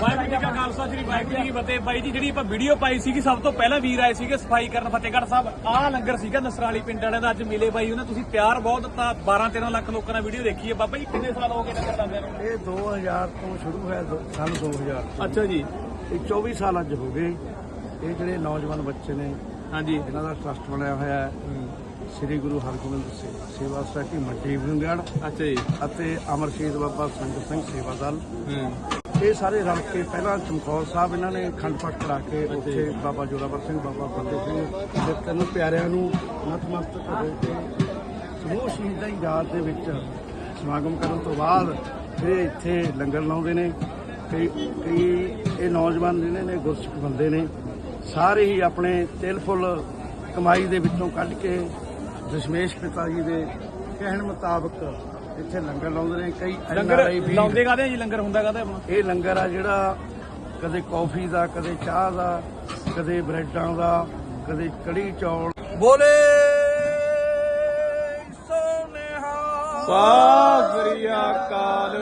ਵਾਹਿਗੁਰੂ ਜੀ ਕਾ ਖਾਲਸਾ ਸ੍ਰੀ ਵਾਹਿਗੁਰੂ ਜੀ ਕੀ ਫਤਿਹ ਬਾਈ ਜੀ ਜਿਹੜੀ ਆਪਾਂ ਵੀਡੀਓ ਪਾਈ ਸੀਗੀ ਸਭ ਤੋਂ ਪਹਿਲਾਂ ਵੀਰ ਆਏ ਸੀਗੇ ਸਫ਼ਾਈ ਕਰਨ ਫਤਿਹਗੜ੍ਹ ਸਾਹਿਬ। ਆਹ ਲੰਗਰ ਸੀਗਾ ਨਸਰਾਲੀ ਪਿੰਡ ਵਾਲਿਆਂ ਦਾ ਅੱਜ ਮਿਲੇ ਬਾਈ ਉਹਨਾਂ ਤੁਸੀਂ ਪਿਆਰ ਬਹੁਤ ਦਿੱਤਾ 12 13 ਲੱਖ ਲੋਕਾਂ ਨੇ ਵੀਡੀਓ ਦੇਖੀ ਹੈ ਬਾਬਾ ਜੀ ਕਿੰਨੇ ਸਾਲ ਹੋ ਗਏ ਲੰਗਰ ਲਾਉਂਦਿਆਂ ਨੂੰ? ਇਹ 2000 ਤੋਂ ਸ਼ੁਰੂ ਹੋਇਆ ਦੋ- ਸਾਲ 2000 ਤੋਂ। ਅੱਛਾ ਜੀ। ਇਹ 24 ਸਾਲ ਅੱਜ ਹੋ ਗਏ। ਇਹ ਜਿਹੜੇ ਨੌਜਵਾਨ ਬੱਚੇ ਨੇ ਹਾਂਜੀ। ਇਹਨਾਂ ਦਾ ਟਰਸਟ ਬਣਿਆ ਹੋਇਆ ਹੈ। ਸ੍ਰੀ ਗੁਰੂ ਹਰਗੋਬਿੰਦ ਸੇ- ਸੇਵਾ ਸੁਸਾਇਟੀ ਮੰਡੀ ਵਿੰਗੜ ਅੱਛਾ ਜੀ। ਅਤੇ ਅਮਰ ਸ਼ਹੀਦ ਬਾਬਾ ਸੰਗਤ ਸਿੰਘ ਸੇਵਾ ਦਲ। ਹੂੰ। ਇਹ ਸਾਰੇ ਰਲ ਕੇ ਪਹਿਲਾਂ ਚਮਕੌਰ ਸਾਹਿਬ ਇਹਨਾਂ ਨੇ ਅਖੰਡ ਪਾਠ ਕਰਾ ਕੇ ਉੱਥੇ ਬਾਬਾ ਜੋਰਾਵਰ ਸਿੰਘ ਬਾਬਾ ਫਤਿਹ ਸਿੰਘ ਦੇ ਤਿੰਨ ਪਿਆਰਿਆਂ ਨੂੰ ਨਤਮਸਤਕ ਹੋ ਕੇ ਸਮੂਹ ਸ਼ਹੀਦਾਂ ਦੀ ਯਾਦ ਦੇ ਵਿੱਚ ਸਮਾਗਮ ਕਰਨ ਤੋਂ ਬਾਅਦ ਫਿਰ ਇੱਥੇ ਲੰਗਰ ਲਾਉਂਦੇ ਨੇ ਤੇ ਕਈ ਇਹ ਨੌਜਵਾਨ ਜਿਹੜੇ ਨੇ ਗੁਰਸਿੱਖ ਬੰਦੇ ਨੇ ਸਾਰੇ ਹੀ ਆਪਣੇ ਤਿਲ ਫੁੱਲ ਕਮਾਈ ਦੇ ਵਿੱਚੋਂ ਕੱਢ ਕੇ ਦਸ਼ਮੇਸ਼ ਪਿਤਾ ਜੀ ਦੇ ਕਹਿਣ ਮੁਤਾਬਕ ਇੱਥੇ ਲੰਗਰ ਲਾਉਂਦੇ ਨੇ ਕਈ ਲੰਗਰ ਲਾਉਂਦੇ ਕਾਦੇ ਜੀ? ਲੰਗਰ ਹੁੰਦਾ ਕਾਦੇ ਆਪਣਾ? ਇਹ ਲੰਗਰ ਆ ਜਿਹੜਾ ਕਦੇ ਕੌਫੀ ਦਾ ਕਦੇ ਚਾਹ ਦਾ ਕਦੇ ਬ੍ਰੈਡਾਂ ਦਾ ਕਦੇ ਕੜੀ ਚੌਲ। ਬੋਲੇ ਸੋਨੇਹਾ। ਸਤਿ ਸ੍ਰੀ ਅਕਾਲ